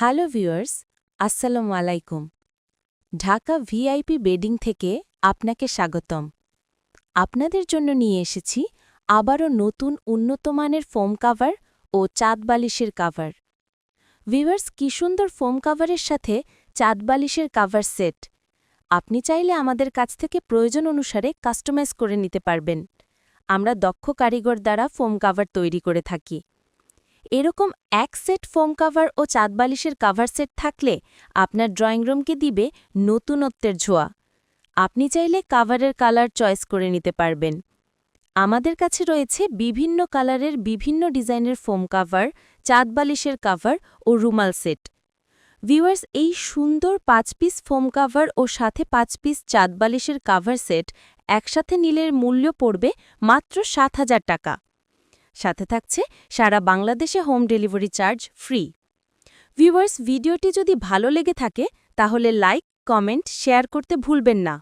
Hello viewers, আসসালামু আলাইকুম। Dhaka VIP bedding থেকে আপনাকে স্বাগতম। আপনাদের জন্য নিয়ে এসেছি আবারও নতুন উন্নতমানের ফোম কাভার ও চাঁদ বালিশের কাভার। ভিউয়ার্স, কি সুন্দর ফোম কাভারের সাথে চাঁদ বালিশের কাভার সেট। আপনি চাইলে আমাদের কাছ থেকে প্রয়োজন অনুসারে কাস্টমাইজ করে নিতে পারবেন। আমরা দক্ষ কারিগর দ্বারা ফোম কাভার তৈরি করে থাকি। এরকম এক সেট ফোম কাভার ও চাঁদ বালিশের কাভার সেট থাকলে আপনার ড্রয়িং রুমকে দিবে নতুনত্বের ঝোয়া আপনি চাইলে কাভারের কালার চয়েস করে নিতে পারবেন। আমাদের কাছে রয়েছে বিভিন্ন কালারের বিভিন্ন ডিজাইনের ফোম কাভার, চাঁদ বালিশের কাভার ও রুমাল সেট। ভিউয়ার্স, এই সুন্দর পাঁচ পিস ফোম কাভার ও সাথে পাঁচ পিস চাঁদ বালিশের কাভার সেট একসাথে নিলের মূল্য পড়বে মাত্র সাত হাজার টাকা। সাথে থাকছে সারা বাংলাদেশে home delivery charge free. Viewers, ভিডিওটি যদি ভালো লেগে থাকে, তাহলে লাইক, কমেন্ট, শেয়ার করতে ভুলবেন না।